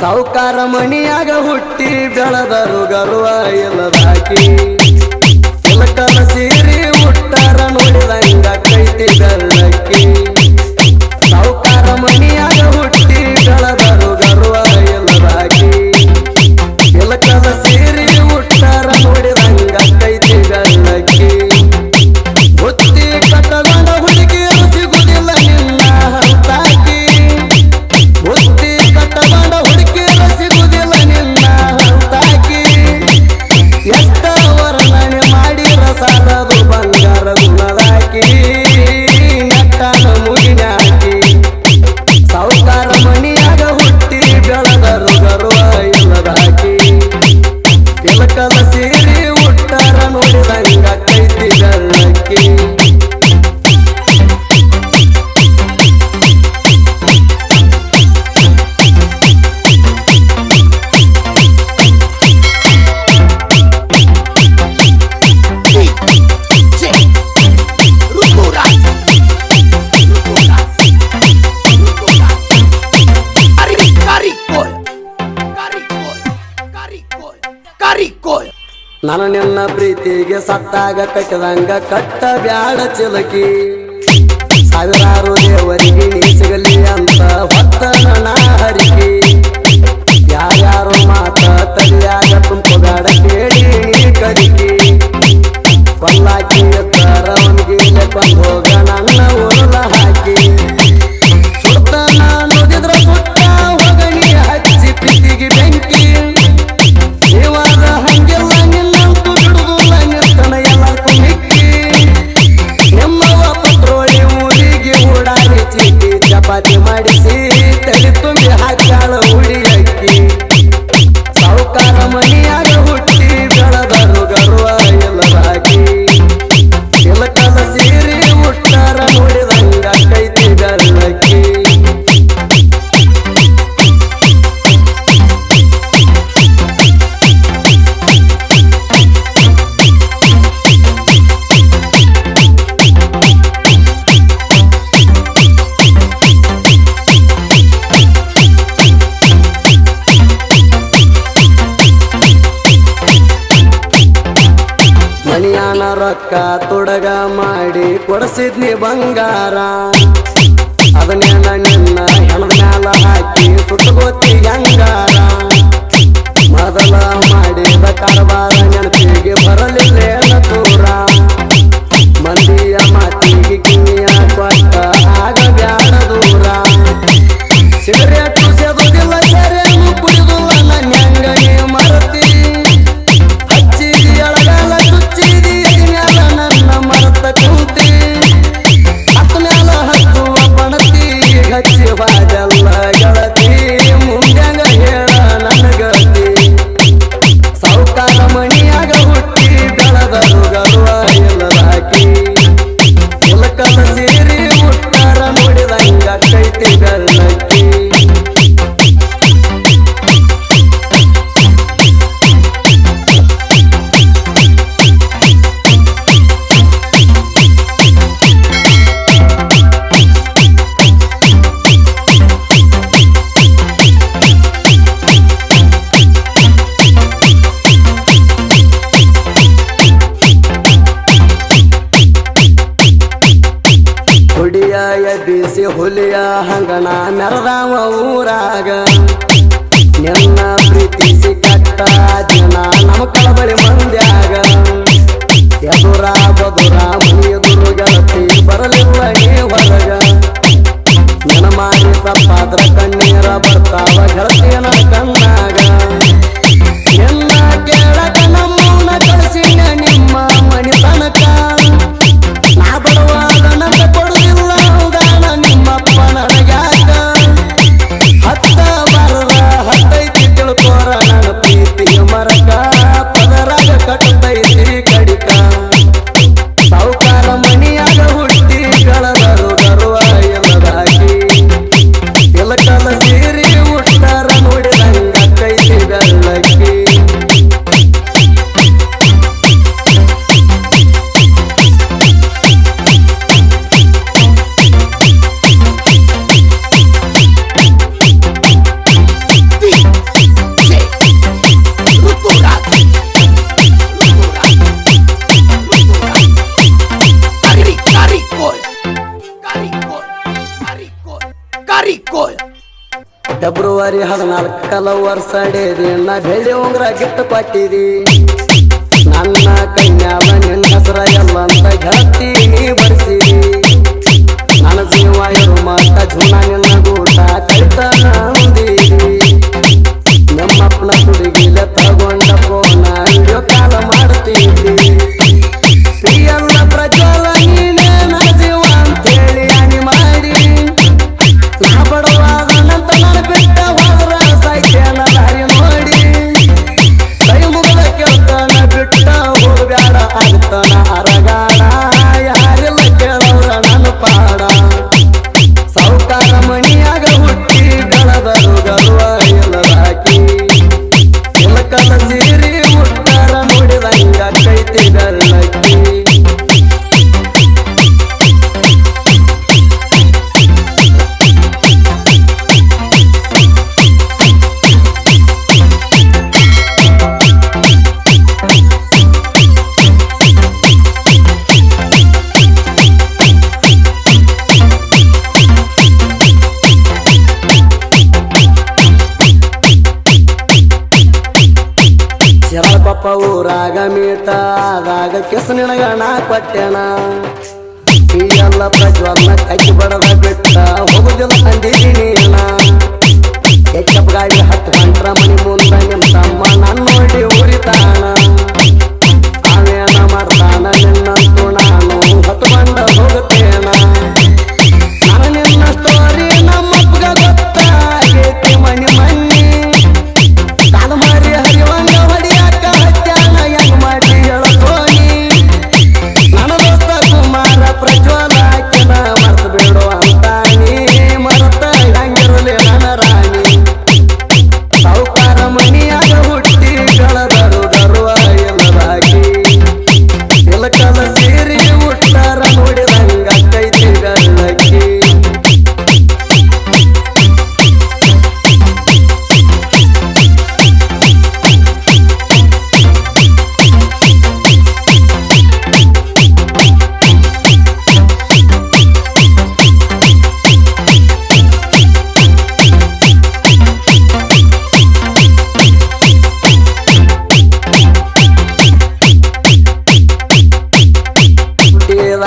ಸಾವುಕಾರ ಮಣಿಯಾಗ ಹುಟ್ಟಿ ಬೆಳದರು ಗರ್ವ ಎಲ್ಲದಾಕಿ ಕೆಲಕನ ಸೀರಿ ಹುಟ್ಟಾರ ನೋಡಿದಂಗ ಕೈತಿ ಬೆಳ್ಳಕ್ಕಿ ನಾನು ನಿನ್ನ ಪ್ರೀತಿಗೆ ಸತ್ತಾಗ ಕಟ್ಟದಂಗ ಕಟ್ಟ ಬ್ಯಾಡ ಚಿಲಕಿ. ಸಾವಿರಾರು ದೇವರಿಗೆ ಸಿಗಲಿ ಅಂತ ಹೊತ್ತ ಹರಿಕೆ. ರೊಕ್ಕ ತೊಡಗ ಮಾಡಿ ಕೊಡಸಿದ್ನಿ ಬಂಗಾರ. ಅದನ್ನೇ ಹುಲಿಯ ಎಬ್ಬಿಸಿ ಹುಲಿಯ ಹಂಗಣ ಮೆರದಾವ ಊರಾಗ. ನಿನ್ನ ಪ್ರೀತಿಸಿ ಕಟ್ಟ ಜನ ನಮ್ಮ ಕಳಬಳಿ ಮಂದ್ಯಾಗ. ಎದುರ ಬದುರ ಮನೆಯ ದುರ್ಗತಿ ಬರಲಿಲ್ಲ ನೀ ಹೊರಗ. ನಿನ ಮಾಡಿ ತಪ್ಪಾದ್ರ ಕಣ್ಣೀರ ಬರ್ತಾವ ಗೆಳತಿಯನ ಕಣ್ಣಾಗ. ಫೆಬ್ರವರಿ ಹದಿನಾಲ್ಕಲ ವರ್ಷ ನಾ ಬೆಳ್ಳಿ ಉಂಗ್ರ ಗಿಟ್ಟು ಕೊಟ್ಟಿದಿ ನನ್ನ ಕನ್ಯಾವ, ನಿನ್ನ ಹೆಸರ ಎಲ್ಲ ಅಂತ ಗೆಳತಿ ನೀ ಬರ್ಸಿದಿ ನನ್ನ ಜೀವ ಇರು ಆದಾಗ ಕೆಸ ನಿನಗ ನಾ ಕೊಟ್ಟೆನ. ಈ ಎಲ್ಲ ಪ್ರಜ್ವಲ್ನ ಕೈ ಬಡದ ಬಿಟ್ಟ ಹೋಗುದಿಲ್ಲ ಅಂದಿದ್ದೀನಿ ನೀನ ಎಚ್ಚಪ್ ಗಾಡಿ ಹತ್ತು ಗಂಟ್ರ ಮನಿ ಮುಂದೆ ನಿಮ್ಮ ತಮ್ಮ ನನ್ನ ನೋಡಿ ಉರಿತಾನ.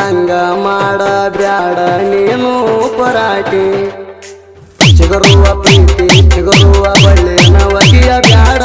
ಹಂಗ ಮಾಡ ಬ್ಯಾಡ ನೀನು ಪರಾಟಿ ಚಿಗರುವ ಪ್ರೀತಿ ಚಿಗರುವ ಬಳ್ಳಿ ನವಗಿಯ ಬ್ಯಾಡ.